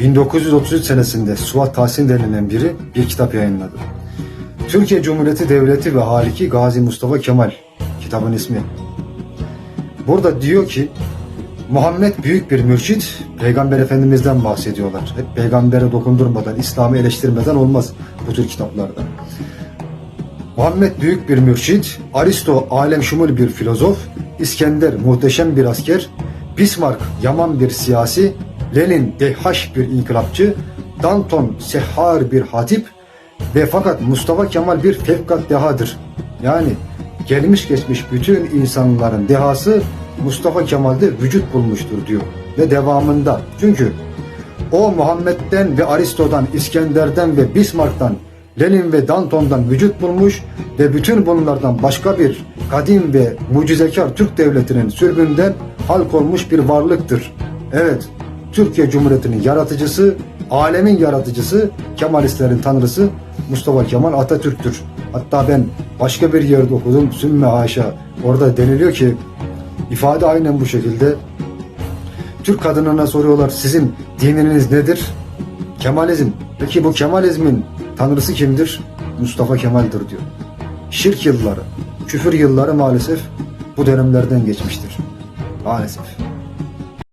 1933 senesinde Suat Tahsin denilen biri bir kitap yayınladı. Türkiye Cumhuriyeti Devleti ve Haliki Gazi Mustafa Kemal kitabın ismi. Burada diyor ki Muhammed büyük bir mürşit, Peygamber Efendimiz'den bahsediyorlar. Hep peygambere dokundurmadan, İslam'ı eleştirmeden olmaz bu tür kitaplarda. Muhammed büyük bir mürşit, Aristo alem şumul bir filozof, İskender muhteşem bir asker, Bismarck yaman bir siyasi, Lenin dehhaş bir inkılapçı, Danton sehhar bir hatip ve fakat Mustafa Kemal bir fevkat dehadır. Yani gelmiş geçmiş bütün insanların dehası Mustafa Kemal'de vücut bulmuştur diyor. Ve devamında çünkü o Muhammed'den ve Aristo'dan, İskender'den ve Bismarck'tan, Lenin ve Danton'dan vücut bulmuş ve bütün bunlardan başka bir kadim ve mucizekar Türk devletinin sürgünden halk olmuş bir varlıktır. Evet, Türkiye Cumhuriyeti'nin yaratıcısı, alemin yaratıcısı, Kemalistlerin tanrısı Mustafa Kemal Atatürk'tür. Hatta ben başka bir yerde okudum, Sümme Haşa. Orada deniliyor ki, ifade aynen bu şekilde. Türk kadınına soruyorlar sizin dininiz nedir? Kemalizm. Peki bu Kemalizmin tanrısı kimdir? Mustafa Kemal'dir diyor. Şirk yılları, küfür yılları maalesef bu dönemlerden geçmiştir. Maalesef.